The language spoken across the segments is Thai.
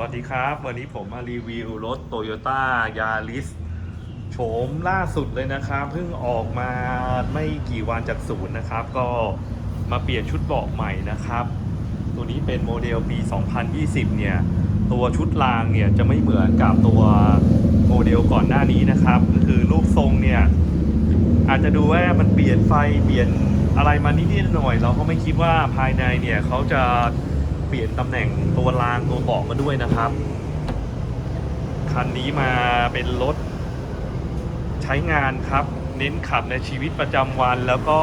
วัสดีครับ วันนี้ผมมารีวิวรถ Toyota Yaris โฉมล่าสุดเลยนะครับเพิ่งออกมาไม่กี่วันจากศูนย์นะครับ ก็มาเปลี่ยนชุดเบาะใหม่นะครับ ตัวนี้เป็นโมเดลปี 2020 เนี่ย ตัวชุดรางเนี่ยจะไม่เหมือนกับตัวโมเดลก่อนหน้านี้นะครับ ก็คือรูปทรงเนี่ย อาจจะดูว่ามันเปลี่ยนไฟเปลี่ยนอะไรมานิดๆหน่อย เราก็ไม่คิดว่าภายในเนี่ยเขาจะ เปลี่ยนตำแหน่งตัวรางตัวเบาะมาด้วยนะครับ คันนี้มาเป็นรถใช้งานครับ เน้นขับในชีวิตประจำวัน แล้วก็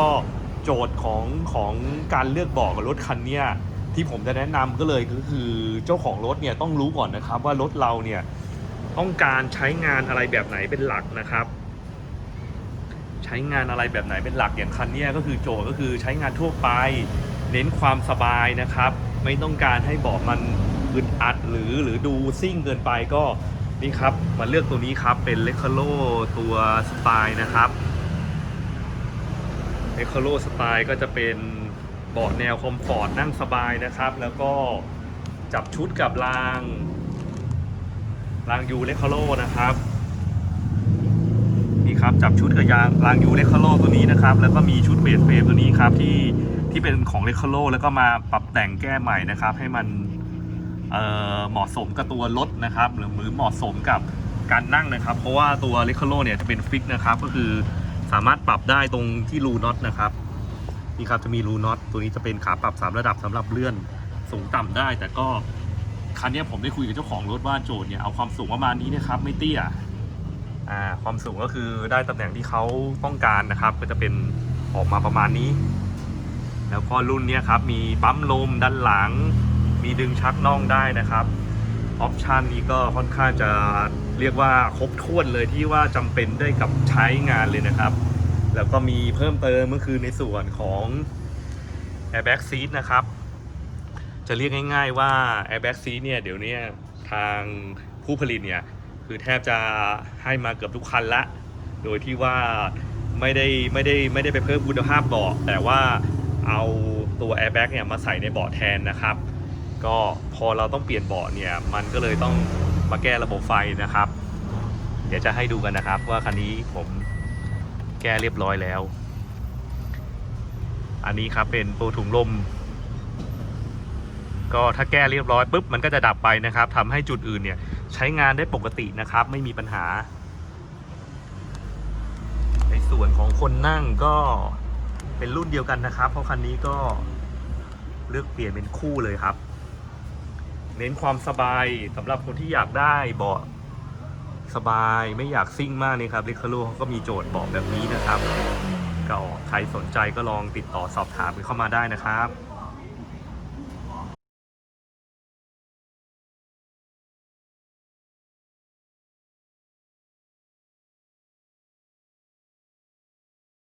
โจทย์ของของการเลือกเบาะกับรถคันเนี้ยที่ผมจะแนะนำก็เลยก็คือเจ้าของรถเนี่ยต้องรู้ก่อนนะครับ ว่ารถเราเนี่ยต้องการใช้งานอะไรแบบไหนเป็นหลักนะครับ ใช้งานอะไรแบบไหนเป็นหลักอย่างคันนี้ก็คือโจทย์ก็คือใช้งานทั่วไป เน้นความสบายนะครับ ไม่ต้องการให้เบาะมันอึดอัดหรือหรือดูซิ่งเกินไปก็นี่ครับมาเลือกตัวนี้ครับเป็นเลค o โลตัวสไตล์นะครับเลค o โลสไตล์ก็จะเป็นเบาะแนวคอมฟอร์ตนั่งสบายนะครับ แล้วก็จับชุดกับรางรางยูเลค o โลนะครับนี่ครับจับชุดกับยางรางยูเลคโลตัวนี้นะครับ แล้วก็มีชุดเบสเฟรมตัวนี้ครับที่ ที่เป็นของเลคโลแล้วก็มาปรับแต่งแก้ใหม่นะครับ ให้มันเเหมาะสมกับตัวรถนะครับหรือหรือเหมาะสมกับการนั่งนะครับ เพราะว่าตัวเลคโลเนี่ยจะเป็นฟิกนะครับ ก็คือสามารถปรับได้ตรงที่รูน็อตนะครับนี่ครับจะมีรูน็อตตัวนี้จะเป็นขาปรับสามระดับสำหรับเลื่อนสูงต่ำได้ แต่ก็คันนี้ผมได้คุยกับเจ้าของรถว่าโจทย์เนี่ยเอาความสูงประมาณนี้นะครับ ไม่เตี้ยอ่าความสูงก็คือได้ตำแหน่งที่เขาต้องการนะครับ ก็จะเป็นออกมาประมาณนี้ แล้วก็รุ่นนี้ครับมีปั๊มลมด้านหลัง มีดึงชักน่องได้นะครับออปชันนี้ก็ค่อนข้างจะเรียกว่าครบถ้วนเลยที่ว่าจำเป็นได้กับใช้งานเลยนะครับ แล้วก็มีเพิ่มเติมก็คือในส่วนของ airbag seat นะครับ จะเรียกง่าย ๆ ว่า airbag seat เนี่ยเดี๋ยวนี้ทางผู้ผลิตเนี่ยคือแทบจะให้มาเกือบทุกคันละ โดยที่ว่าไม่ได้ไม่ได้ไม่ได้ไปเพิ่มคุณภาพเบาะแต่ว่า เอาตัว airbag เนี่ยมาใส่ในเบาะแทนนะครับ ก็พอเราต้องเปลี่ยนเบาะเนี่ย มันก็เลยต้องมาแก้ระบบไฟนะครับ เดี๋ยวจะให้ดูกันนะครับ ว่าคันนี้ผมแก้เรียบร้อยแล้ว อันนี้ครับเป็นตัวถุงลม ก็ถ้าแก้เรียบร้อยปุ๊บมันก็จะดับไปนะครับทำให้จุดอื่นเนี่ยใช้งานได้ปกตินะครับ ไม่มีปัญหา ในส่วนของคนนั่งก็ เป็นรุ่นเดียวกันนะครับ เพราะคันนี้ก็เลือกเปลี่ยนเป็นคู่เลยครับ เน้นความสบายสำหรับคนที่อยากได้เบาะสบายไม่อยากซิ่งมากนี่ครับลิคาโลเขาก็มีโจทย์เบาะแบบนี้นะครับ ก็ใครสนใจก็ลองติดต่อสอบถามเข้ามาได้นะครับ